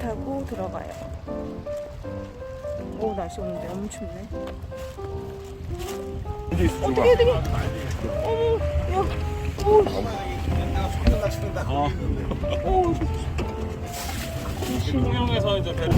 배 타고 들어가요. 오 날씨 오는데 너무 춥네. 어떻게 어떻게? 어머, 야, 오, 오, 통영에서 이제 배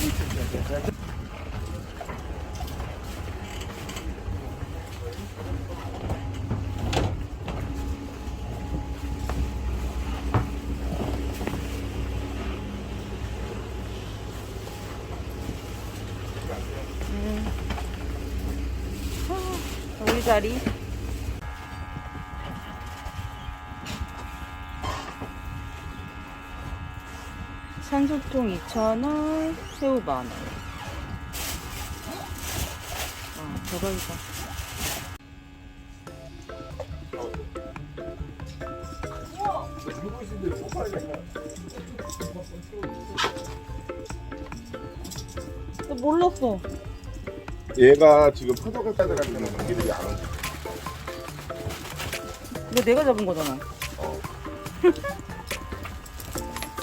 음. 아, 우리 자리. 산소통 2,000원, 새우 만원. 아, 대박이다. 나 몰랐어. 얘가 지금 파도가다들한테는 관계들이 안 오고 이거 내가 잡은 거잖아. 어.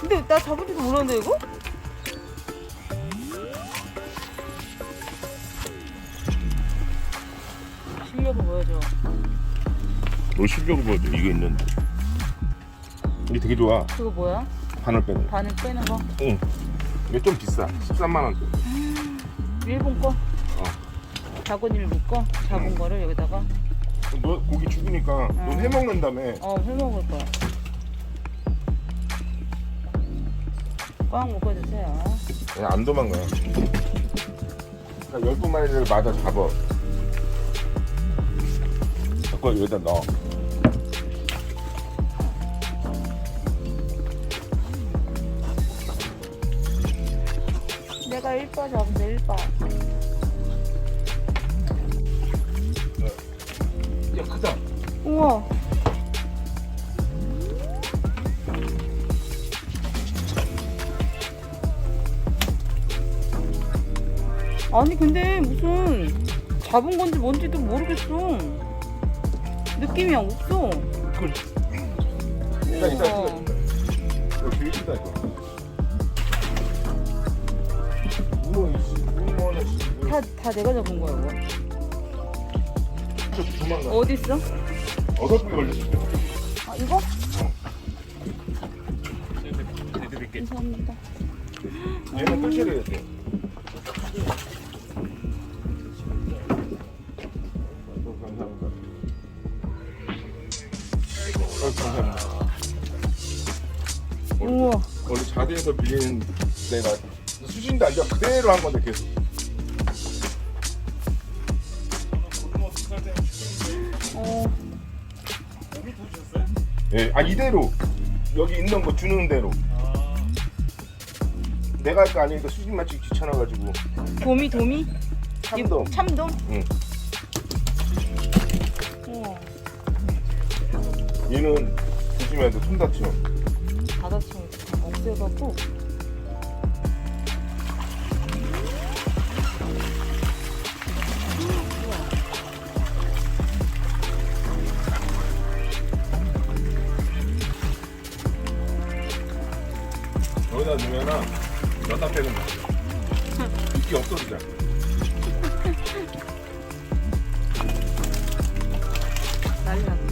근데 나 잡은지도 몰랐는데 이거? 실력을 보여줘. 너 실력을 보여줘 이거 있는데 이게 되게 좋아 그거 뭐야? 바늘 빼는 반을 빼는 거? 응 이게 좀 비싸 13만 원 일본 거? 작은 일본 거? 작은 거를 여기다가 너 고기 죽으니까 넌 해먹는다며 어 해먹을 거야. 꽉 묶어주세요. 그냥 안 도망가 한 열두 마리를 맞아 잡아 자꾸 여기다 넣어 내가 1바 잡은데 1바. 야 크다 우와. 아니 근데 무슨 잡은 건지 뭔지도 모르겠어. 느낌이 없어. 그걸 이따 이따 우와. 찍어 이거 되게 크다 이거 우와 이씨 우와나 씨 다, 다 내가 잡은 거야 이거. 도망가 있어? 어서 개 걸렸어 아 이거? 감사합니다. 얘는 끝이래야 돼 자대에서 빌리는 내가 수신도 아니라 그대로 한 건데 계속 어. 예, 아 이대로 여기 있는 거 주는 대로 내가 할 거 아니니까 수신 맞추기 귀찮아가지고 도미 도미? 참돔 참돔? 응. 우와. 얘는 조심해야 돼 손 다치면 다 다치면 없애갖고. 여기다 넣으면은 넣다 빼는 거 이게 없어지잖아. 난리 났다.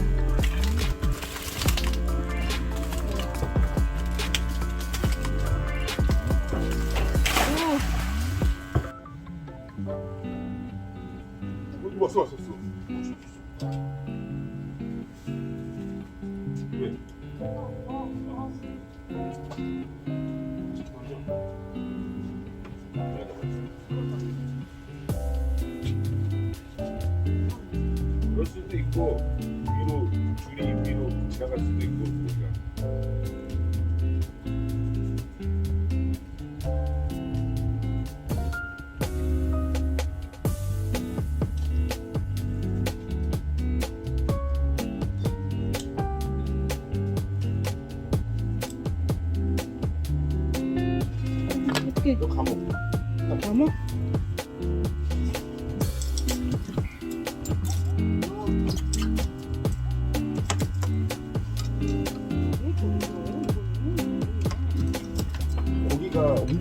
그럴 수도 있고 위로 줄이 위로 지나갈 수도 있고 그러니까.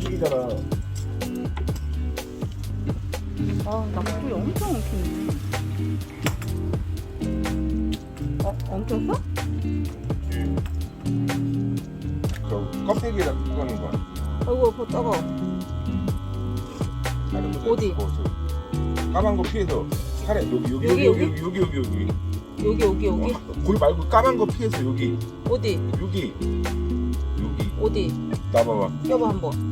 움직이잖아. 아, 낙지 엄청 엉키네. 어, 엉켰어? 저 껍데기에다 뜯어는 거야. 아이고, 그거 따가워. 다른 거 어디? 구워서. 까만 거 피해서 살에 여기 여기 여기, 여기 여기 여기 여기 여기. 여기, 여기? 어, 거기 말고 까만 거 피해서 여기 어디? 여기 여기 어디? 나봐봐. 껴봐, 한번.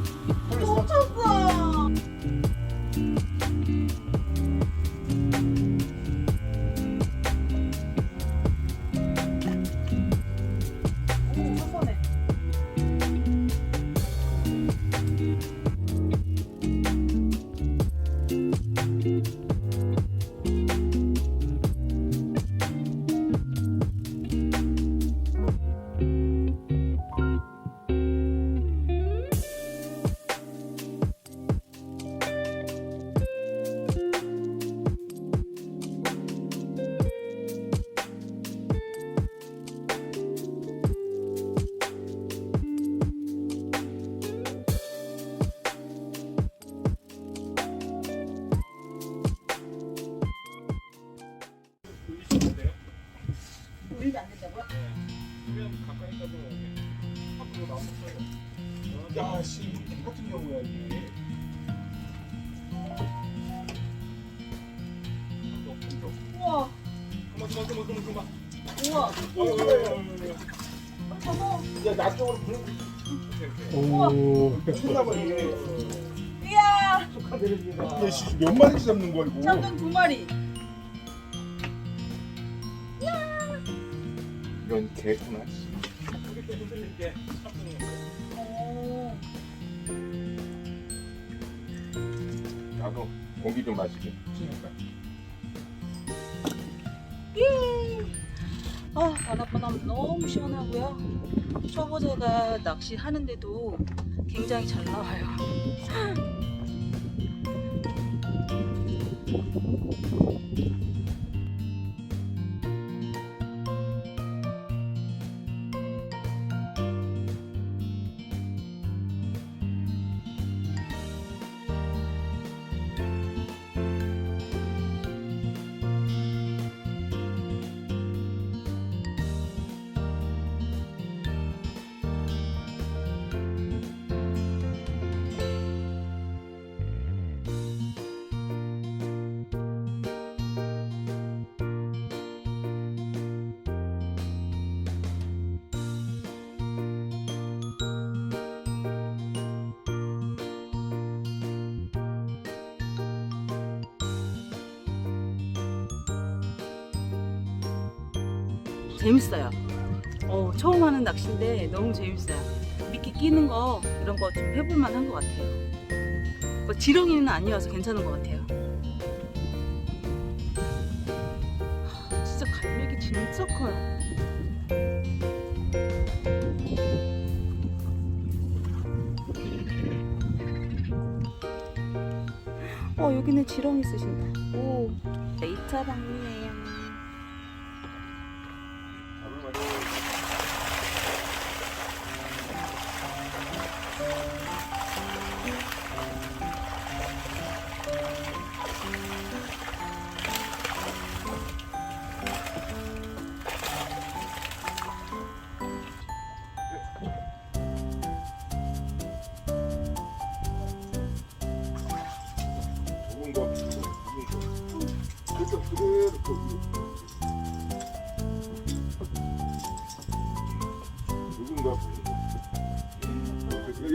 Mm-hmm. 우리는 안 된다고요? 그냥 가까이 가도 앞으로 나오면 야씨 같은 경우야 이게. 우와, 그만 그만 그만 그만 그만 우와. 야나 쪽으로 부는 오케이 오케이 미쳤나봐 이게. 이야, 몇 마리씩 잡는 거야 이거. 참돔 두 마리. 이런 개구나. 오. 나도 공기 좀 마시게. 치니까. 아, 바닷바람 너무 시원하고요. 초보자가 낚시하는데도 굉장히 잘 나와요. 재밌어요. 어, 처음 하는 낚시인데 너무 재밌어요. 미끼 끼는 거 이런 거 좀 해볼만 한것 같아요. 뭐 지렁이는 아니어서 괜찮은 것 같아요. 하, 진짜 갈매기 진짜 커요. 어 여기는 지렁이 쓰신다. 오 네이처 방이에요.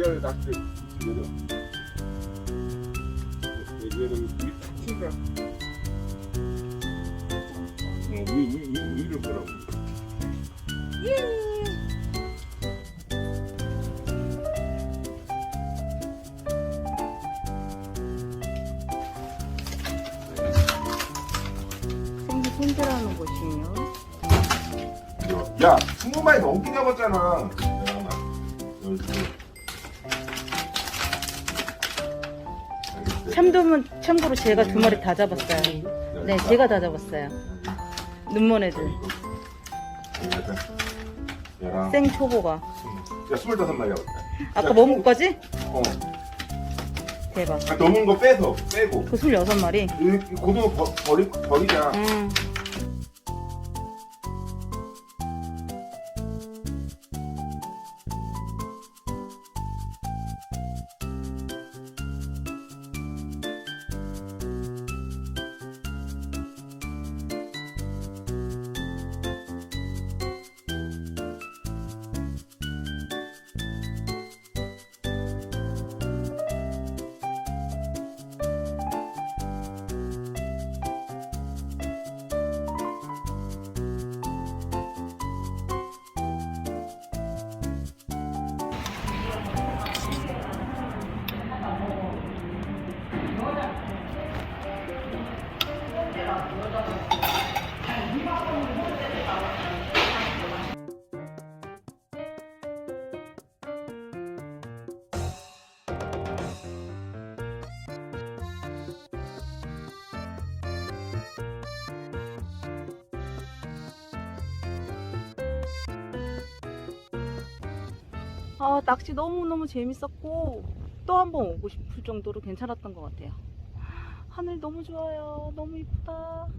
얘를 낚시 얘는 얘는 우리 탁친다. 어, 위, 위, 위, 위를 보라고. 생기 손질하는 곳이에요. 야, 스무 마리 넘게 잡았잖아. 잠깐만. 열두. 참돔은 참고로 제가 두 마리 다 잡았어요. 네, 제가 다 잡았어요. 눈먼 애들. 얘랑 생 초보가. 야 스물다섯 마리 잡았다. 아까 뭐 먹은 거지? 어. 대박. 아, 넘은 거 빼서 빼고. 그 26마리. 이 고등어 버, 버리 버리자. 음. 아, 낚시 너무너무 재밌었고 또 한 번 오고 싶을 정도로 괜찮았던 것 같아요. 하늘 너무 좋아요. 너무 이쁘다.